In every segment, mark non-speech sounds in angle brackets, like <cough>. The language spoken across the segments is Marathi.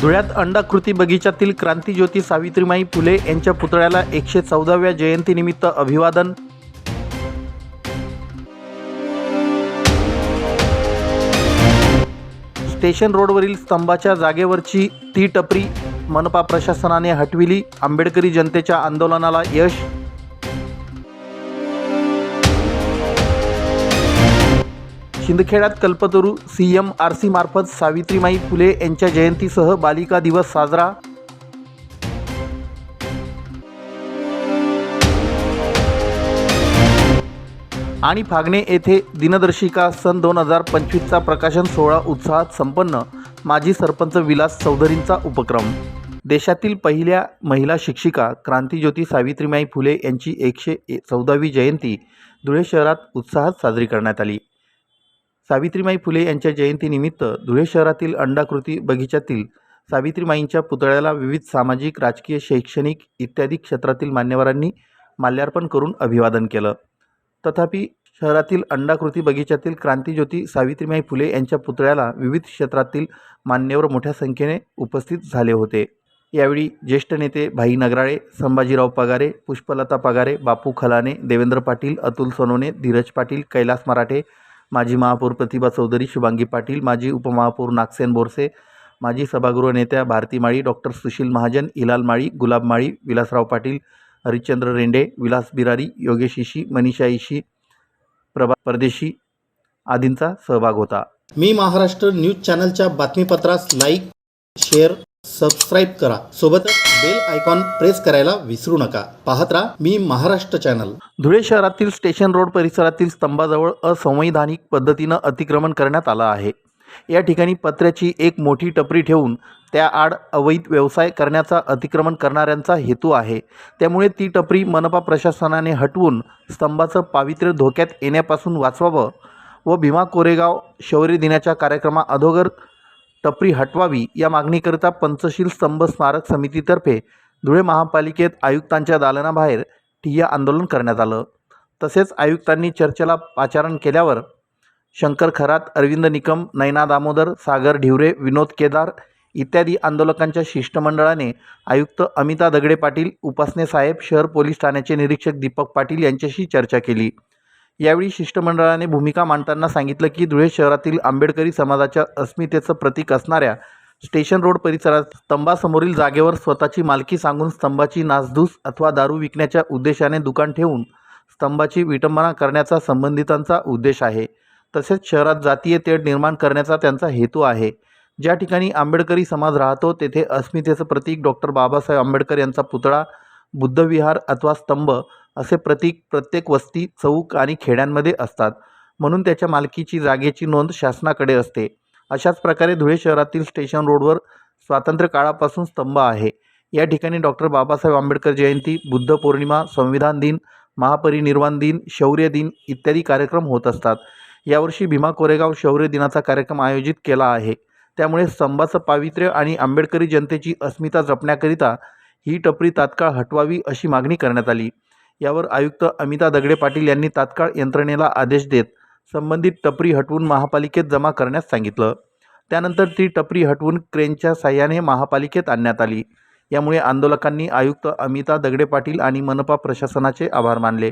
धुळ्यात अंडाकृती बगीच्यातील क्रांतीज्योती सावित्रीमाई फुले यांच्या पुतळ्याला एकशे चौदाव्या जयंतीनिमित्त अभिवादन. स्टेशन रोडवरील स्तंभाच्या जागेवरची ती टपरी मनपा प्रशासनाने हटविली. आंबेडकरी जनतेच्या आंदोलनाला यश. शिंदखेड्यात Kalpataru C M R C मार्फत सावित्रीमाई फुले यांच्या जयंतीसह बालिका दिवस साजरा. आणि फागणे येथे दिनदर्शिका सन दोन हजार पंचवीसचा प्रकाशन सोहळा उत्साहात संपन्न. माजी सरपंच विलास चौधरींचा उपक्रम. देशातील पहिल्या महिला शिक्षिका क्रांतीज्योती सावित्रीमाई फुले यांची एकशे ए- चौदावी जयंती. धुळे शहरात उत्साहात साजरी करण्यात आली. सावित्रीमाई फुले यांच्या जयंतीनिमित्त धुळे शहरातील अंडाकृती बगीच्यातील सावित्रीमाईंच्या पुतळ्याला विविध सामाजिक राजकीय शैक्षणिक इत्यादी क्षेत्रातील मान्यवरांनी माल्यार्पण करून अभिवादन केलं. तथापि शहरातील अंडाकृती बगीच्यातील क्रांतीज्योती सावित्रीमाई फुले यांच्या पुतळ्याला विविध क्षेत्रातील मान्यवर मोठ्या संख्येने उपस्थित झाले होते. यावेळी ज्येष्ठ नेते भाई नगराळे संभाजीराव पगारे पुष्पलता पगारे बापू खलाने देवेंद्र पाटील अतुल सोनवणे धीरज पाटील कैलास मराठे माजी महापौर प्रतिभा चौधरी शुभांगी पाटील माजी उपमहापौर नागसेन बोरसे माजी सभागृह नेत्या भारती माळी डॉक्टर सुशील महाजन हिलाल माळी गुलाब माळी विलासराव पाटील हरिश्चंद्र रेंडे विलास बिरारी योगेश इशी मनीषा इशी प्रभा परदेशी आदींचा सहभाग होता. मी महाराष्ट्र न्यूज चॅनलच्या बातमीपत्रास लाईक शेअर सबस्क्राईब करा. सोबतच बेल आयकॉन प्रेस करायला विसरू नका. पाहत राहा मी महाराष्ट्र चॅनल धुळे शहरातील स्टेशन रोड परिसरातील स्तंभाजवळ असंवैधानिक पद्धतीनं अतिक्रमण करण्यात आलं आहे. या ठिकाणी पत्र्याची एक मोठी टपरी ठेवून त्या आड अवैध व्यवसाय करण्याचा अतिक्रमण करणाऱ्यांचा हेतू आहे. त्यामुळे ती टपरी मनपा प्रशासनाने हटवून स्तंभाचं पावित्र्य धोक्यात येण्यापासून वाचवावं व भीमा कोरेगाव शौर्य दिनाच्या कार्यक्रमा अधोगर टपरी हटवावी या मागणीकरिता पंचशील स्तंभ स्मारक समितीतर्फे धुळे महापालिकेत आयुक्तांच्या दालनाबाहेर ठिय्या आंदोलन करण्यात आलं. तसेच आयुक्तांनी चर्चेला पाचारण केल्यावर शंकर खरात अरविंद निकम नैना दामोदर सागर ढिवरे विनोद केदार इत्यादी आंदोलकांच्या शिष्टमंडळाने आयुक्त अमिता दगडे पाटील उपासने साहेब शहर पोलीस ठाण्याचे निरीक्षक दीपक पाटील यांच्याशी चर्चा केली. यावेळी शिष्टमंडळाने भूमिका मांडताना सांगितलं की धुळे शहरातील आंबेडकरी समाजाच्या अस्मितेचं प्रतीक असणाऱ्या स्टेशन रोड परिसरात स्तंभासमोरील जागेवर स्वतःची मालकी सांगून स्तंभाची नासधूस अथवा दारू विकण्याच्या उद्देशाने दुकान ठेवून स्तंभाची विटंबना करण्याचा संबंधितांचा उद्देश आहे. तसेच शहरात जातीय तेढ निर्माण करण्याचा त्यांचा हेतू आहे. ज्या ठिकाणी आंबेडकरी समाज राहतो तेथे अस्मितेचं प्रतीक डॉक्टर बाबासाहेब आंबेडकर यांचा पुतळा बुद्धविहार अथवा स्तंभ असे प्रतीक प्रत्येक वस्ती चौक आणि खेड्यांमध्ये असतात. म्हणून त्याच्या मालकीची जागेची नोंद शासनाकडे असते. अशाच प्रकारे धुळे शहरातील स्टेशन रोडवर स्वातंत्र्य काळापासून स्तंभ आहे. या ठिकाणी डॉक्टर बाबासाहेब आंबेडकर जयंती बुद्ध पौर्णिमा संविधान दिन महापरिनिर्वाण दिन शौर्य दिन इत्यादी कार्यक्रम होत असतात. यावर्षी भीमा कोरेगाव शौर्य दिनाचा कार्यक्रम आयोजित केला आहे. त्यामुळे स्तंभाचं पावित्र्य आणि आंबेडकरी जनतेची अस्मिता जपण्याकरिता ही टपरी तात्काळ हटवावी अशी मागणी करण्यात आली. यावर आयुक्त अमिता दगडे पाटील यांनी तात्काळ यंत्रणेला आदेश देत संबंधित टपरी हटवून महापालिकेत जमा करण्यास सांगितलं. त्यानंतर ती टपरी हटवून क्रेनच्या साह्याने महापालिकेत आणण्यात आली. यामुळे आंदोलकांनी आयुक्त अमिता दगडे पाटील आणि मनपा प्रशासनाचे आभार मानले.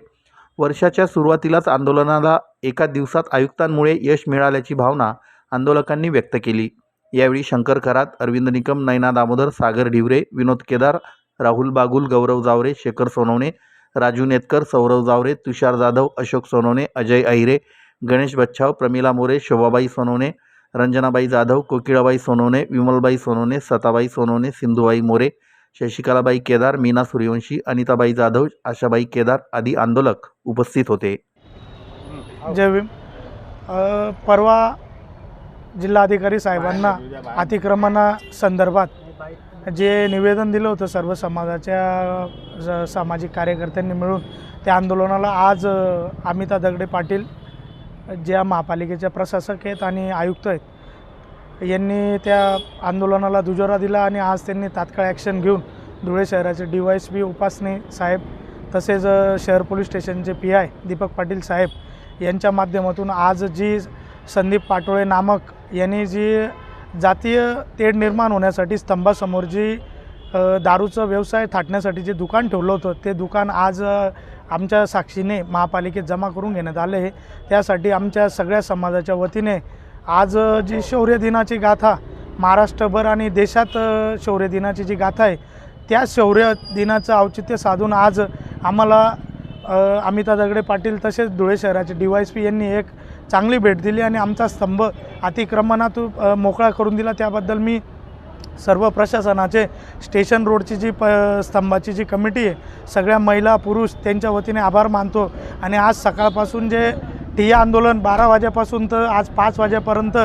वर्षाच्या सुरुवातीलाच आंदोलनाला एका दिवसात आयुक्तांमुळे यश मिळाल्याची भावना आंदोलकांनी व्यक्त केली. यावेळी शंकर खरात अरविंद निकम नैना दामोदर सागर ढिवरे विनोद केदार राहुल बागुल गौरव जावरे शेखर सोनवणे राजू नेतकर सौरव जावरे तुषार जाधव अशोक सोनवणे अजय अहिरे गणेश बच्छाव प्रमिला मोरे शोभाबाई सोनवणे रंजनाबाई जाधव कोकिळाबाई सोनवणे विमलबाई सोनवणे सताबाई सोनवणे सिंधुबाई मोरे शशिकलाबाई केदार मीना सूर्यवंशी अनिताबाई जाधव आशाबाई केदार आदी आंदोलक उपस्थित होते. जय भीम. परवा जिल्हाधिकारी साहेबांना अतिक्रमणा संदर्भात जे निवेदन दिलं होतं सर्व समाजाच्या ज- सामाजिक कार्यकर्त्यांनी मिळून त्या आंदोलनाला आज अमिता दगडे पाटील ज्या महापालिकेच्या प्रशासक आहेत आणि आयुक्त आहेत यांनी त्या आंदोलनाला दुजोरा दिला आणि आज त्यांनी तात्काळ ॲक्शन घेऊन धुळे शहराचे D Y S P Upasane साहेब तसेच शहर पोलीस स्टेशनचे पी आय दीपक पाटील साहेब यांच्या माध्यमातून आज जी संदीप पाटोळे नामक यांनी जी जातीय तेढ निर्माण होण्यासाठी स्तंभासमोर जी दारूचा व्यवसाय थाटण्यासाठी जे दुकान ठेवलं होतं ते दुकान आज आमच्या साक्षीने महापालिकेत जमा करून घेण्यात आले आहे. त्यासाठी आमच्या सगळ्या समाजाच्या वतीने आज जी शौर्य दिनाची गाथा महाराष्ट्रभर आणि देशात शौर्यदिनाची शौर्य दिनाची जी गाथा आहे त्या शौर्य दिनाचं औचित्य साधून आज आम्हाला अमिता दगडे पाटील तसेच धुळे शहराचे डी वाय एस पी यांनी एक चांगली भेट दिली आणि आमचा स्तंभ अतिक्रमणात मोकळा करून दिला. त्याबद्दल मी सर्व प्रशासनाचे स्टेशन रोडची जी प स्तंभाची जी कमिटी आहे सगळ्या महिला पुरुष त्यांच्या वतीने आभार मानतो. आणि आज सकाळपासून जे ठिय्या आंदोलन बारा वाजेपासून तर आज पाच वाजेपर्यंत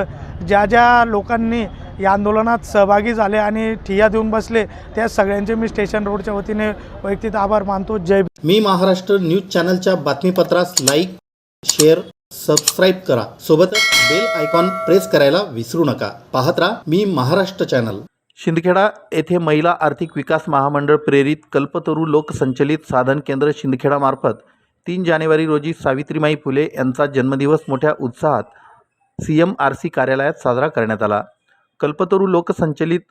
ज्या ज्या लोकांनी या आंदोलनात सहभागी झाले आणि ठिय्या देऊन बसले त्या सगळ्यांचे मी स्टेशन रोडच्या वतीने वैयक्तिक आभार मानतो. जय मी महाराष्ट्र न्यूज चॅनलच्या बातमीपत्रास लाईक शेअर सबस्क्राईब करा. सोबतच बेल आयकॉन प्रेस करायला विसरू नका. पाहत राहा मी महाराष्ट्र चॅनल शिंदखेडा येथे महिला आर्थिक विकास महामंडळ प्रेरित कल्पतरू लोकसंचलित साधन केंद्र शिंदखेडामार्फत तीन जानेवारी रोजी सावित्रीमाई फुले यांचा जन्मदिवस मोठ्या उत्साहात सी एम आर सी कार्यालयात साजरा करण्यात आला. कल्पतरू लोकसंचलित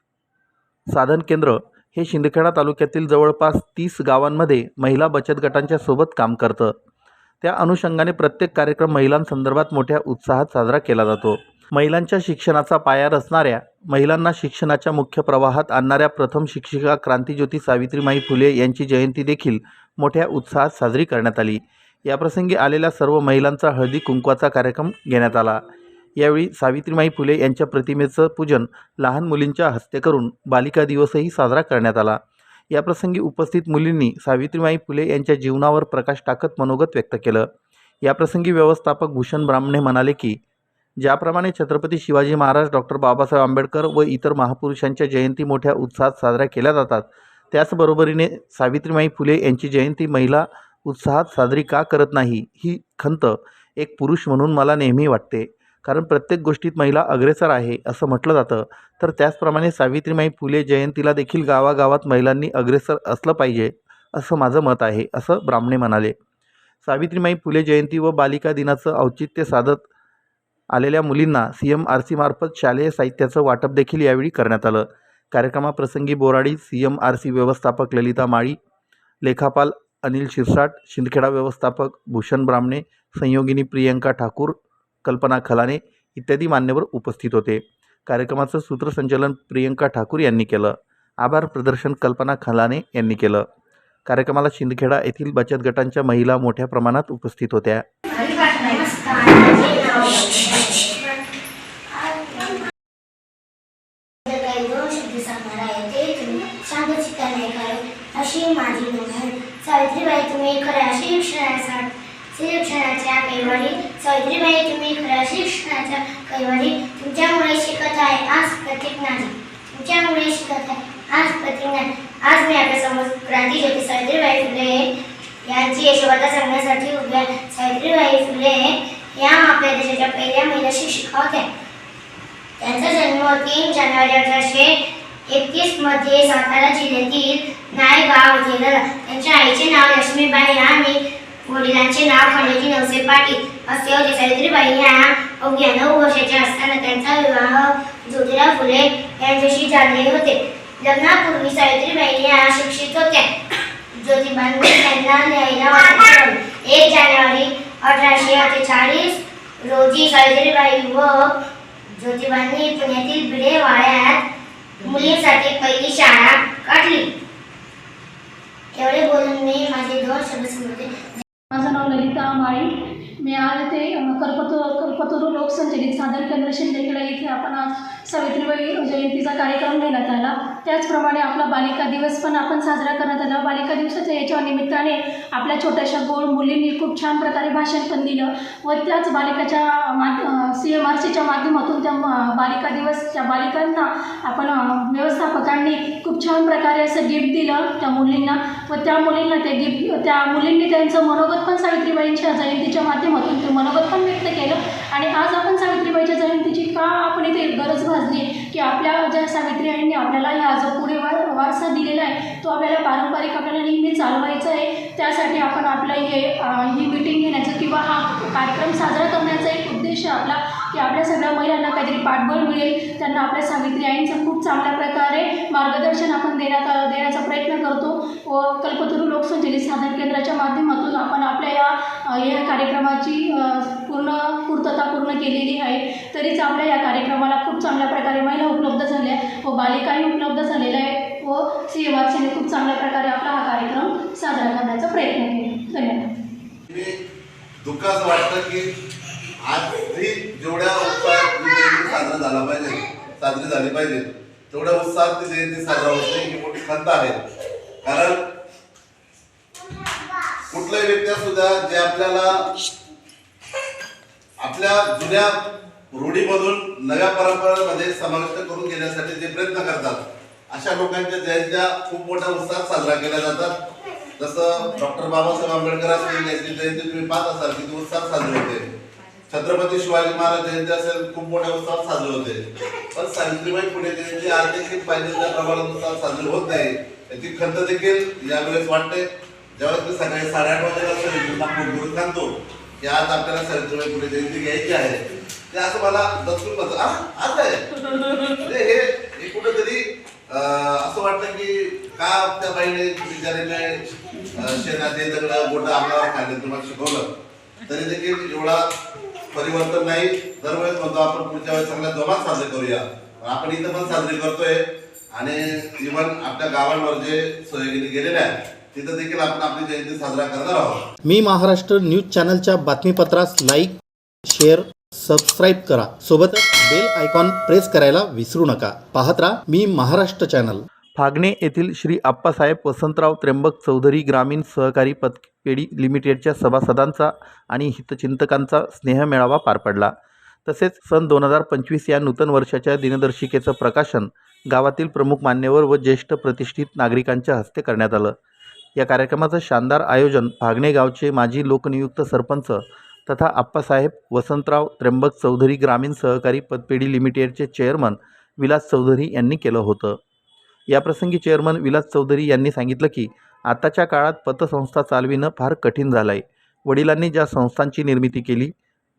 साधन केंद्र हे शिंदखेडा तालुक्यातील जवळपास तीस गावांमध्ये महिला बचत गटांच्या सोबत काम करतं. त्या अनुषंगाने प्रत्येक कार्यक्रम महिलांसंदर्भात मोठ्या उत्साहात साजरा केला जातो. महिलांच्या शिक्षणाचा पाया रचणाऱ्या महिलांना शिक्षणाच्या मुख्य प्रवाहात आणणाऱ्या प्रथम शिक्षिका क्रांतीज्योती सावित्रीमाई फुले यांची जयंती देखील मोठ्या उत्साहात साजरी करण्यात आली. याप्रसंगी आलेल्या सर्व महिलांचा हळदी कुंकवाचा कार्यक्रम घेण्यात आला. यावेळी सावित्रीमाई फुले यांच्या प्रतिमेचं पूजन लहान मुलींच्या हस्ते करून बालिका दिवसही साजरा करण्यात आला. याप्रसंगी उपस्थित मुलींनी सावित्रीबाई फुले यांच्या जीवनावर प्रकाश टाकत मनोगत व्यक्त केलं. याप्रसंगी व्यवस्थापक भूषण ब्राह्मणे म्हणाले की ज्याप्रमाणे छत्रपती शिवाजी महाराज डॉक्टर बाबासाहेब आंबेडकर व इतर महापुरुषांच्या जयंती मोठ्या उत्साहात साजऱ्या केल्या जातात त्याचबरोबरीने सावित्रीमाई फुले यांची जयंती महिला उत्साहात साजरी का करत नाही ही खंत एक पुरुष म्हणून मला नेहमी वाटते. कारण प्रत्येक गोष्टीत महिला अग्रेसर आहे असं म्हटलं जातं. तर त्याचप्रमाणे सावित्रीमाई फुले जयंतीला देखील गावागावात महिलांनी अग्रेसर असलं पाहिजे असं माझं मत आहे असं ब्राह्मणे म्हणाले. सावित्रीमाई फुले जयंती व बालिका दिनाचं औचित्य साधत आलेल्या मुलींना सी एम आर सीमार्फत शालेय साहित्याचं वाटप देखील यावेळी करण्यात आलं. कार्यक्रमाप्रसंगी Boradi C M R C व्यवस्थापक ललिता माळी लेखापाल अनिल शिरसाट शिंदखेडा व्यवस्थापक भूषण ब्राह्मणे संयोगिनी प्रियंका ठाकूर कल्पना खलाने इत्यादी मान्यवर उपस्थित होते. कार्यक्रमाचं सूत्रसंचालन प्रियंका ठाकूर यांनी केलं. आभार प्रदर्शन कल्पना खलाने यांनी केलं. कार्यक्रमाला शिंदखेडा येथील बचत गटांच्या महिला मोठ्या प्रमाणात उपस्थित होत्या. तुम्ही अशी माझी सावित्रीबाई तुम्ही खऱ्या शिक्षणासाठी शिक्षणाच्या कैवारी सावित्रीबाई तुम्ही खऱ्या शिक्षणाच्या कैवारी तुमच्यामुळे शिकत आहे आज प्रतीक नाही तुमच्यामुळे शिकत आहे आज प्रतीक नाही आज मी आपल्यासमोर क्रांतीज्योती सावित्रीबाई फुले यांची यशोगाथा सांगण्यासाठी उभ्या सावित्रीबाई फुले या आपल्या देशाच्या पहिल्या महिला शिक्षिका होत्या त्यांचा जन्म तीन जानेवारी अठराशे एकतीसमध्ये सातारा जिल्ह्यातील नायगाव येथे झाला त्यांच्या आईचे नाव लक्ष्मीबाई आणि वडिलांचे नाव खंडोजी नवसे पाटील असे होते सावित्रीबाई या अवघ्या नऊ वर्षाच्या असताना त्यांचा विवाह ज्योतिराव फुले यांच्याशी झाले होते. लग्नापूर्वी सावित्रीबाई या शिक्षित होत्या. ज्योतिबांनी त्यांना न्यायला एक जानेवारी अठराशे अठ्ठेचाळीस रोजी सावित्रीबाई व ज्योतिबांनी पुण्यातील भिडे वाड्यात मुलींसाठी पहिली शाळा काढली एवढे बोलून मी माझे दोन शब्द समजले माझं नाव ललिता माळी. मी आज इथे अ, कल्पतरू लोकसंचलित सादर केंद्र शिंदेखेडा इथे. आपण आज सावित्रीबाई म्हणजे जयंतीचा कार्यक्रम घेण्यात आला त्याचप्रमाणे आपला बालिका दिवस पण आपण साजरा करण्यात आला. बालिका दिवसाच्या याच्या निमित्ताने आपल्या छोट्याशा गोड मुलींनी खूप छान प्रकारे भाषण पण दिलं व त्याच बालिकाच्या माध्य सी एम आर सीच्या माध्यमातून त्या बालिका दिवस त्या बालिकांना आपण व्यवस्थापकांनी खूप छान प्रकारे असं गिफ्ट दिलं त्या मुलींना व त्या मुलींना ते गिफ्ट त्या मुलींनी त्यांचं मनोगत पण सावित्रीबाईंच्या जयंतीच्या माध्यमातून ते मनोगत पण व्यक्त केलं. आणि आज आपण सावित्रीबाईच्या जयंतीची का आपण इथे गरज भाजली की आपल्या ज्या सावित्रीबाईंनी आपल्याला ह्या जो पुढे वारसा दिलेला आहे तो आपल्याला पारंपरिक आपल्याला नेहमी चालवायचा आहे. त्यासाठी आपण आपलं हे ही मिटिंग घेण्याचं किंवा हा कार्यक्रम साजरा करण्याचा एक उद्देश आपला की आपल्या सगळ्या महिलांना काहीतरी पाठबळ मिळेल. त्यांना आपल्या सावित्री आईंचं खूप चांगल्या प्रकारे मार्गदर्शन आपण देण्यात देण्याचा प्रयत्न करतो. व कल्पतरू लोकसंचलित साधन केंद्राच्या माध्यमातून आपण आपल्या या या कार्यक्रमाची पूर्ण पूर्तता पूर्ण केलेली आहे. तरीच आपल्या या कार्यक्रमाला खूप चांगल्या प्रकारे महिला उपलब्ध झाल्या व बालिकाही उपलब्ध झालेल्या आहे व सी वात्सने खूप चांगल्या प्रकारे आपला हा कार्यक्रम साजरा करण्याचा प्रयत्न केला. धन्यवाद. दुःखाचं वाटतं की आज ही जेवढ्या उत्साहात ही जयंती साजरा झाला पाहिजे साजरी झाली पाहिजे तेवढ्या उत्साहात ती जयंती साजरा होते ही मोठी खंत आहे. कारण कुठल्याही व्यक्ती असू द्या जे आपल्याला आपल्या जुन्या रूढीमधून नव्या परंपरांमध्ये समाविष्ट करून घेण्यासाठी जे प्रयत्न करतात अशा लोकांच्या जयंत्या खूप मोठ्या उत्साहात साजरा केल्या जातात. जसं डॉक्टर बाबासाहेब आंबेडकर असतील यांची जयंती तुम्ही पाहत असाल किती उत्साहात साजरी होते. छत्रपती शिवाजी महाराज जयंती असेल खूप मोठ्या उत्साहात साजरे होते. पण सावित्रीबाई फुले जयंती आज पाहिजे प्रमाणात साजरी होत नाही याची खंत देखील यावेळेस वाटते. ज्यावेळेस मी सकाळी साडेआठ वाजेला सवित्रीला फोन सांगतो की आज आपल्याला सावित्रीबाई फुले जयंती घ्यायची आहे. ते असं मला दचकून बस आज आहे. म्हणजे हे कुठेतरी असं वाटतं की का त्या बाईने बिचारीने शेणाचे दगड बोट आपल्याला खाल्ले तुम्हाला शिकवलं? तरी देखील एवढा परिवर्तन नाही. दरवेळेस म्हणतो आपण पुढच्या वेळेस चांगल्या जोमात साजरे करूया. आपण इथं पण साजरी करतोय. आणि इव्हन आपल्या गावांवर जे सहयोगिनी गेलेल्या आहेत तिथं देखील आपण आपली जयंती साजरा करणार आहोत. मी महाराष्ट्र न्यूज चॅनलच्या बातमीपत्रास लाईक शेअर सबस्क्राईब करा. सोबतच बेल आयकॉन प्रेस करायला विसरू नका. पाहत राहा मी महाराष्ट्र चॅनल. फागणे येथील श्री आप्पासाहेब वसंतराव त्र्यंबक चौधरी ग्रामीण सहकारी पतपेढी लिमिटेडच्या सभासदांचा आणि हितचिंतकांचा स्नेहमेळावा पार पडला. तसेच सन दोन हजार पंचवीस या नूतन वर्षाच्या दिनदर्शिकेचं प्रकाशन गावातील प्रमुख मान्यवर व ज्येष्ठ प्रतिष्ठित नागरिकांच्या हस्ते करण्यात आलं. या कार्यक्रमाचं शानदार आयोजन फागणे गावचे माजी लोकनियुक्त सरपंच तथा आप्पासाहेब वसंतराव त्र्यंबक चौधरी ग्रामीण सहकारी पतपेढी लिमिटेडचे चेअरमन विलास चौधरी यांनी केलं होतं. याप्रसंगी चेअरमन विलास चौधरी यांनी सांगितलं की आताच्या काळात पतसंस्था चालविणं फार कठीण झालं आहे वडिलांनी ज्या संस्थांची निर्मिती केली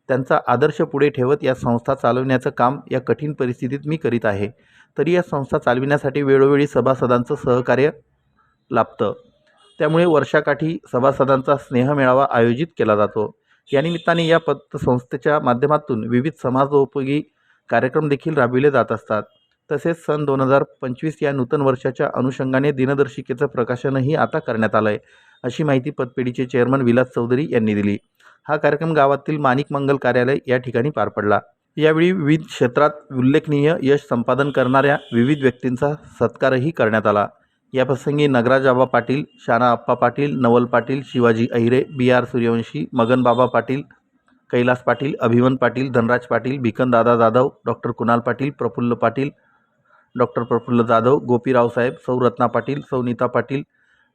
त्यांचा आदर्श पुढे ठेवत या संस्था चालवण्याचं काम या कठीण परिस्थितीत मी करीत आहे. तरी या संस्था चालविण्यासाठी वेळोवेळी सभासदांचं सहकार्य लाभतं. त्यामुळे वर्षाकाठी सभासदांचा स्नेहमेळावा आयोजित केला जातो. यानिमित्ताने या पतसंस्थेच्या माध्यमातून विविध समाजोपयोगी कार्यक्रम देखील राबविले जात असतात. तसेच सन दोन हजार पंचवीस या नूतन वर्षाच्या अनुषंगाने दिनदर्शिकेचं प्रकाशनही आता करण्यात आलं आहे अशी माहिती पतपेढीचे चेअरमन विलास चौधरी यांनी दिली. हा कार्यक्रम गावातील माणिक मंगल कार्यालय या ठिकाणी पार पडला. यावेळी विविध क्षेत्रात उल्लेखनीय यश संपादन करणाऱ्या विविध व्यक्तींचा सत्कारही करण्यात आला. याप्रसंगी Nagrajaba Patil Shana Appa Patil Naval Patil Shivaji Ahire B R Suryavanshi Maganbaba Patil Kailas Patil Abhiman Patil Dhanraj Patil Bhikandada Jadhav doctor Kunal Patil Prafulla Patil doctor Prafulla Jadhav Gopi Raosaheb Sauratna Patil Saunita Patil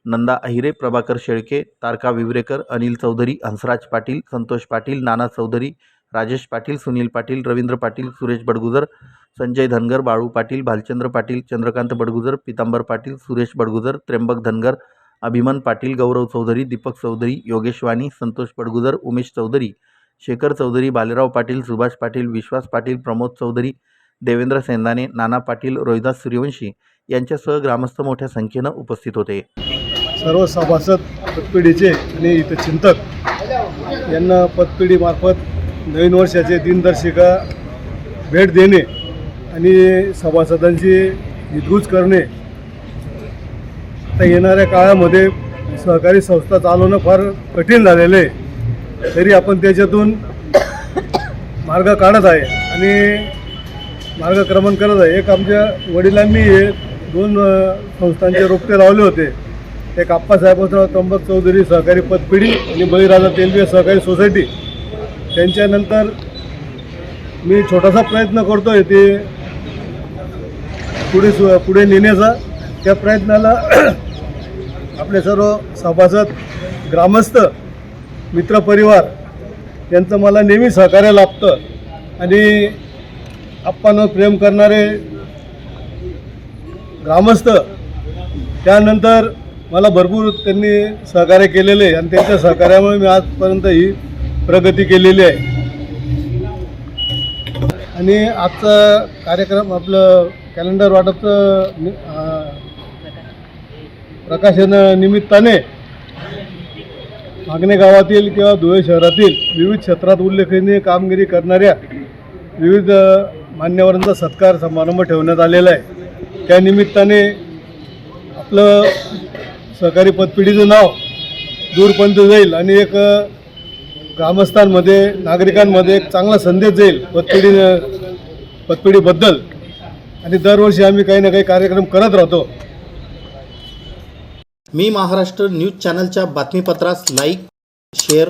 Nanda Ahire Prabhakar Shelke Tarka Vivrekar Anil Chaudhari Hansraj Patil Santosh Patil नाना चौधरी राजेश पाटील सुनील पाटील रवींद्र पाटील सुरेश बडगुजर संजय धनगर बाळू पाटील भालचंद्र पाटील चंद्रकांत बडगुजर पितांबर पाटील सुरेश बडगुजर त्र्यंबक धनगर अभिमन पाटील गौरव चौधरी दीपक चौधरी योगेश वाणी संतोष बडगुजर उमेश चौधरी शेखर चौधरी बालेराव पाटील सुभाष पाटील विश्वास पाटील प्रमोद चौधरी देवेंद्र सेंदाने नाना पाटील रोहिदास सूर्यवंशी यांच्यासह ग्रामस्थ मोठ्या संख्येनं उपस्थित होते. सर्व सभासद पतपिढीचे आणि इथं चिंतक यांना पतपिढीमार्फत नवीन वर्षाचे दिनदर्शिका भेट देणे आणि सभासदांची हितगुज करणे. आता येणाऱ्या काळामध्ये सहकारी संस्था चालवणं फार कठीण झालेलं आहे. तरी आपण त्याच्यातून मार्ग काढत आहे आणि मार्गक्रमण करत आहे. एक आमच्या वडिलांनी हे दोन संस्थांचे रोपटे लावले होते. एक आप्पासाहेब त्र्यंबक चौधरी सहकारी पतपिढी आणि बळीराजा तेलबिया सहकारी सोसायटी. त्यांच्यानंतर मी छोटासा प्रयत्न करतो आहे ते पुढे सु पुढे नेण्याचा. त्या प्रयत्नाला <clears throat> आपले सर्व सभासद ग्रामस्थ मित्रपरिवार यांचं मला नेहमी सहकार्य लाभतं. आणि आप्पानं प्रेम करणारे ग्रामस्थ त्यानंतर मला भरपूर त्यांनी सहकार्य केलेले आहे आणि त्यांच्या सहकार्यामुळे मी आजपर्यंत ही प्रगती केलेली आहे. आणि आजचा कार्यक्रम आपलं कॅलेंडर वाटपचं प्रकाशन निमित्ताने मागणे गावातील किंवा धुळे शहरातील विविध क्षेत्रात उल्लेखनीय कामगिरी करणाऱ्या विविध मान्यवरांचा सत्कार समारंभ ठेवण्यात आलेला आहे. त्या निमित्ताने आपलं सहकारी पतपिढीचं नाव दूरपर्यंत जाईल आणि एक ग्रामस्थांमध्ये नागरिकांमध्ये एक चांगला संदेश जाईल पतपिढी पतपिढीबद्दल. आणि दरवर्षी आम्ही काही ना काही कार्यक्रम करत राहतो. मी महाराष्ट्र न्यूज चॅनलच्या बातमीपत्रास लाईक शेअर